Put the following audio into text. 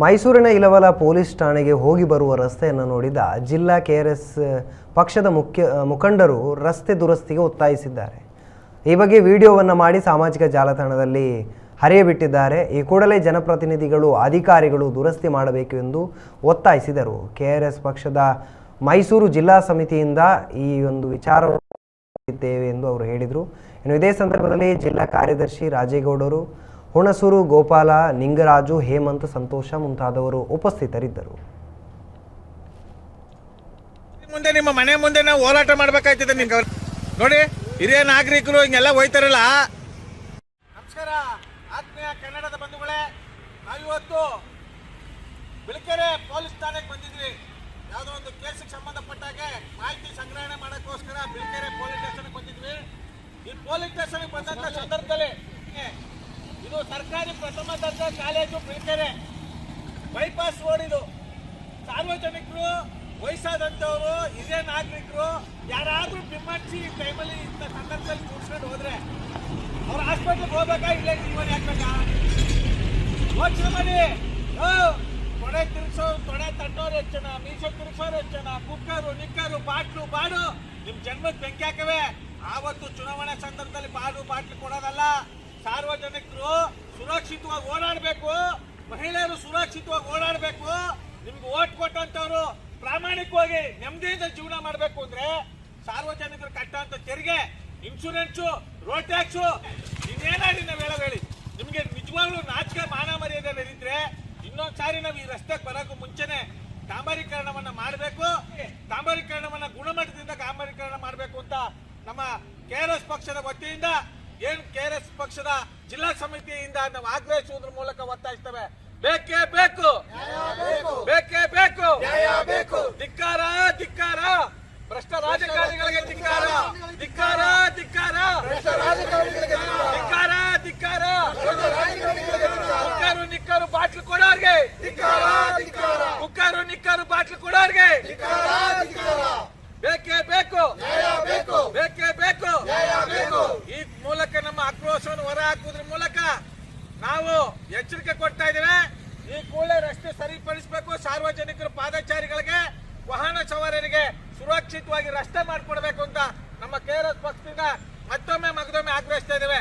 ಮೈಸೂರಿನ ಇಲವಲ ಪೊಲೀಸ್ ಠಾಣೆಗೆ ಹೋಗಿ ಬರುವ ರಸ್ತೆಯನ್ನು ನೋಡಿದ ಜಿಲ್ಲಾ ಕೆಆರ್ಎಸ್ ಪಕ್ಷದ ಮುಖ್ಯ ಮುಖಂಡರು ರಸ್ತೆ ದುರಸ್ತಿಗೆ ಒತ್ತಾಯಿಸಿದ್ದಾರೆ. ಈ ಬಗ್ಗೆ ವಿಡಿಯೋವನ್ನು ಮಾಡಿ ಸಾಮಾಜಿಕ ಜಾಲತಾಣದಲ್ಲಿ ಹರಿಯಬಿಟ್ಟಿದ್ದಾರೆ. ಈ ಕೂಡಲೇ ಜನಪ್ರತಿನಿಧಿಗಳು, ಅಧಿಕಾರಿಗಳು ದುರಸ್ತಿ ಮಾಡಬೇಕು ಎಂದು ಒತ್ತಾಯಿಸಿದರು. ಕೆಆರ್ಎಸ್ ಪಕ್ಷದ ಮೈಸೂರು ಜಿಲ್ಲಾ ಸಮಿತಿಯಿಂದ ಈ ಒಂದು ವಿಚಾರ ಎಂದು ಅವರು ಹೇಳಿದರು. ಇನ್ನು ಇದೇ ಸಂದರ್ಭದಲ್ಲಿ ಜಿಲ್ಲಾ ಕಾರ್ಯದರ್ಶಿ ರಾಜೇಗೌಡರು ಹುಣಸೂರು, ಗೋಪಾಲ, ನಿಂಗರಾಜು, ಹೇಮಂತ್, ಸಂತೋಷ ಮುಂತಾದವರು ಉಪಸ್ಥಿತರಿದ್ದರು. ಮುಂದೆ ನಿಮ್ಮ ಮನೆ ಮುಂದೆ ನಾವು ಹೋರಾಟ ಮಾಡ್ಬೇಕಾಯ್ತದೆ ನಿಮ್ಗೆ ನೋಡಿ, ಹಿರಿಯ ನಾಗರಿಕರು ಹಿಂಗೆಲ್ಲ ಹೋಯ್ತಾರಲ್ಲ. ನಮಸ್ಕಾರ. ಆತ್ಮೀಯ ಕನ್ನಡದ ಬಂಧುಗಳೇ ನಾವಿವತ್ತು ಬಿಳಕೆರೆ ಪೊಲೀಸ್ ಠಾಣೆಗೆ ಬಂದಿದ್ವಿ. ಯಾವುದೋ ಒಂದು ಕೇಸಿಗೆ ಸಂಬಂಧಪಟ್ಟಾಗೆ ಮಾಹಿತಿ ಸಂಗ್ರಹಣೆ ಮಾಡೋಕ್ಕೋಸ್ಕರ ಬಿಳಕೆರೆ ಪೊಲೀಸ್ ಸ್ಟೇಷನ್ಗೆ ಬಂದಿದ್ವಿ. ಈ ಪೊಲೀಸ್ ಸ್ಟೇಷನ್ಗೆ ಬಂದಂತ ಸಂದರ್ಭದಲ್ಲಿ ಇದು ಸರ್ಕಾರಿ ಪ್ರಥಮ ದರ್ಜೆ ಕಾಲೇಜು ಬಿಳಿಕೆರೆ ಬೈಪಾಸ್ ರೋಡ್ ಇದು ಸಾರ್ವಜನಿಕರು, ವಯಸ್ಸಾದಂಥವರು, ಹಿರಿಯ ನಾಗರಿಕರು, ಯಾರಾದರೂ ಬಿಮ್ಮರ್ಸಿ ಟೈಮಲ್ಲಿ ಇಂಥ ಸಂದರ್ಭದಲ್ಲಿ ಕೂರ್ಸ್ಕೊಂಡು ಹೋದ್ರೆ ಅವ್ರ ಹಾಸ್ಪಿಟ್ಲಿಗೆ ಹೋಗ್ಬೇಕಾ ಇಲ್ಲೇ ಜೀವನ ಹಾಕ್ಬೇಕಾ ಯೋಚನೆ ಮಾಡಿ ತೊಡೆ ತಿರ್ಸೋ ತೊಡೆ ತಟ್ಟೋರು ಜನ ಮೀಸೆ ತಿರ್ಸೋರು ಜನ ಕುಕ್ಕರು, ನಿಕ್ಕರು, ಬಾಟ್ಲು, ಬಾಡು. ನಿಮ್ಮ ಜನ್ಮಕ್ಕೆ ಬೆಂಕಿ ಹಾಕವೆ. ಆವತ್ತು ಚುನಾವಣೆ ಸಂದರ್ಭದಲ್ಲಿ ಬಾಡು, ಬಾಟ್ಲು ಕೊಡೋದಲ್ಲ. ಸಾರ್ವಜನಿಕರು ಸುರಕ್ಷಿತವಾಗಿ ಓಡಾಡಬೇಕು, ಮಹಿಳೆಯರು ಸುರಕ್ಷಿತವಾಗಿ ಓಡಾಡಬೇಕು, ನಿಮ್ಗೆ ಓಟ್ ಕೊಟ್ಟಂತವ್ರು ಪ್ರಾಮಾಣಿಕವಾಗಿ ನೆಮ್ಮದಿಯಿಂದ ಜೀವನ ಮಾಡಬೇಕು ಅಂದ್ರೆ ಸಾರ್ವಜನಿಕರು ಕಟ್ಟಂತ ತೆರಿಗೆ ಇನ್ಶೂರೆನ್ಸು ರೋಡ್ ಟ್ಯಾಕ್ಸು ಇನ್ನೇನಾಡಿ ನಾವು ಹೇಳೋ. ನಿಮ್ಗೆ ನಿಜವಾಗ್ಲೂ ನಾಚಿಕೆ ಮಾನ ಮರ್ಯಾದೆ ಇದ್ರೆ ಇನ್ನೊಂದ್ ಸಾರಿ ನಾವು ಈ ರಸ್ತೆಗೆ ಬರೋಕ್ಕೂ ಮುಂಚೆನೆ ಡಾಂಬರೀಕರಣವನ್ನ ಮಾಡಬೇಕು. ಡಾಂಬರೀಕರಣವನ್ನ ಗುಣಮಟ್ಟದಿಂದ ಡಾಂಬರೀಕರಣ ಮಾಡಬೇಕು ಅಂತ ನಮ್ಮ ಕೆಆರ್ಎಸ್ ಪಕ್ಷದ ವತಿಯಿಂದ ಏನ್ ಕೆಆರ್ಎಸ್ ಪಕ್ಷದ ಜಿಲ್ಲಾ ಸಮಿತಿಯಿಂದ ನಾವು ಆಗ್ರಹಿಸುವುದ್ರ ಮೂಲಕ ಒತ್ತಾಯಿಸ್ತೇವೆ. ಬೇಕೇ ಬೇಕು. ಬೇಕೇ ಬೇಕು. ಧಿಕ್ಕಾರ ಧಿಕ್ಕಾರ. ಭ್ರಷ್ಟ ರಾಜಕಾರಣಿಗಳಿಗೆ ಧಿಕ್ಕಾರ. ಧಿಕ್ಕಾರ ಧಿಕ್ಕಾರ. ಧಿಕ್ಕಾರ ಧಿಕ್ಕಾರ. ಕುಕ್ಕರು ನಿಕ್ಕರು ಬಾಟ್ಲು ಕೊಡೋರ್ಗೆ. ಕುಕ್ಕರು ನಿಕ್ಕರು ಬಾಟ್ಲು ಕೊಡೋರ್ಗೆ. ಬೇಕು ಬೇಕೇ ಬೇಕು ಈ ಮೂಲಕ ನಮ್ಮ ಆಕ್ರೋಶವನ್ನು ಹೊರ ಹಾಕುವುದ್ರ ಮೂಲಕ ನಾವು ಎಚ್ಚರಿಕೆ ಕೊಡ್ತಾ ಇದ್ದೇವೆ. ಈ ಕೂಡಲೇ ರಸ್ತೆ ಸರಿಪಡಿಸಬೇಕು. ಸಾರ್ವಜನಿಕರು, ಪಾದಚಾರಿಗಳಿಗೆ ವಾಹನ ಸವಾರರಿಗೆ ಸುರಕ್ಷಿತವಾಗಿ ರಸ್ತೆ ಮಾಡಿಕೊಡ್ಬೇಕು ಅಂತ ನಮ್ಮ ಕೆಆರ್ಎಸ್ ಪಕ್ಷದಿಂದ ಮತ್ತೊಮ್ಮೆ ಮಗದೊಮ್ಮೆ ಆಗ್ರಹಿಸ್ತಾ ಇದ್ದೇವೆ.